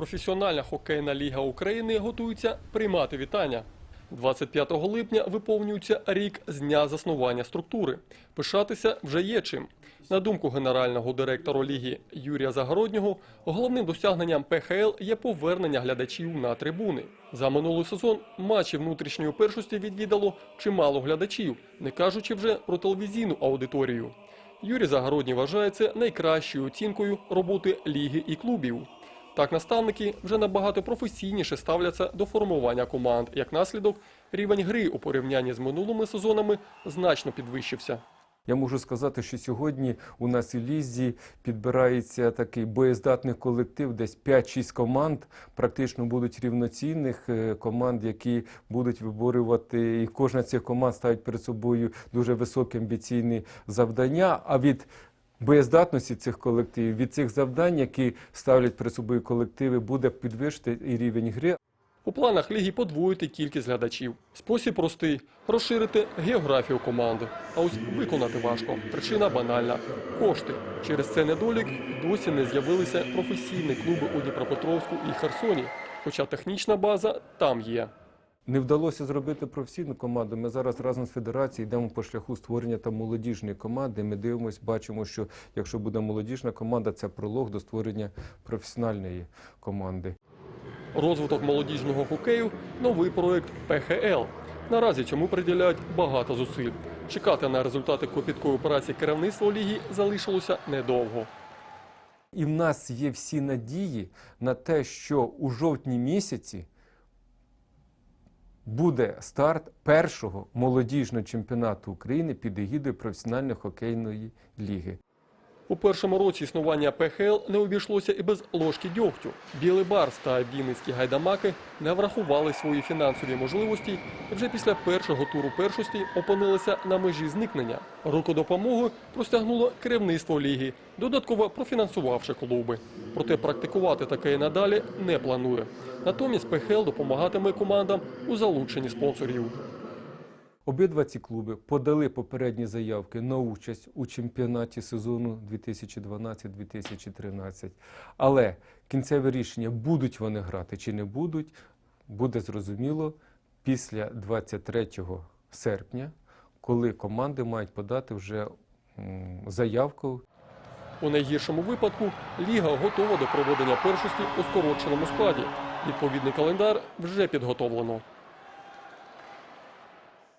Професіональна хокейна ліга України готується приймати вітання. 25 липня виповнюється рік з дня заснування структури. Пишатися вже є чим. На думку генерального директора ліги Юрія Загороднього, головним досягненням ПХЛ є повернення глядачів на трибуни. За минулий сезон матчі внутрішньої першості відвідало чимало глядачів, не кажучи вже про телевізійну аудиторію. Юрій Загородній вважає найкращою оцінкою роботи ліги і клубів. Так наставники вже набагато професійніше ставляться до формування команд. Як наслідок, рівень гри у порівнянні з минулими сезонами значно підвищився. Я можу сказати, що сьогодні у нас у лізі підбирається такий боєздатний колектив, десь 5-6 команд, практично будуть рівноцінних е, команд, які будуть виборювати, і кожна з цих команд ставить перед собою дуже високі амбіційні завдання. А від боєздатності цих колективів, від цих завдань, які ставлять перед собою колективи, буде підвищити і рівень гри, У планах ліги подвоїти кількість глядачів. Спосіб простий розширити географію команди. А ось виконати важко. Причина банальна кошти. Через це недолік досі не з'явилися професійні клуби у Дніпропетровську і Херсоні. Хоча технічна база там є. Не вдалося зробити професійну команду. Ми зараз разом з федерацією йдемо по шляху створення там молодіжної команди. Ми дивимося, бачимо, що якщо буде молодіжна команда, це пролог до створення професіональної команди. Розвиток молодіжного хокею новий проект ПХЛ. Наразі цьому приділяють багато зусиль. Чекати на результати копіткої праці керівництва ліги залишилося недовго. І в нас є всі надії на те, що у жовтні місяці буде старт першого молодіжного чемпіонату України під егідою професіональної хокейної ліги. У першому році існування ПХЛ не обійшлося і без ложки дьогтю. Білий Барс та Вінницькі гайдамаки не врахували свої фінансові можливості і вже після першого туру першості опинилися на межі зникнення. Руку допомоги простягнуло керівництво ліги, додатково профінансувавши клуби. Проте практикувати таке і надалі не планує. Натомість ПХЛ допомагатиме командам у залученні спонсорів. Обидва ці клуби подали попередні заявки на участь у чемпіонаті сезону 2012-2013. Але кінцеве рішення, будуть вони грати чи не будуть, буде зрозуміло після 23 серпня, коли команди мають подати вже заявку У найгіршому випадку ліга готова до проведення першості у скороченому складі. Відповідний календар вже підготовлено.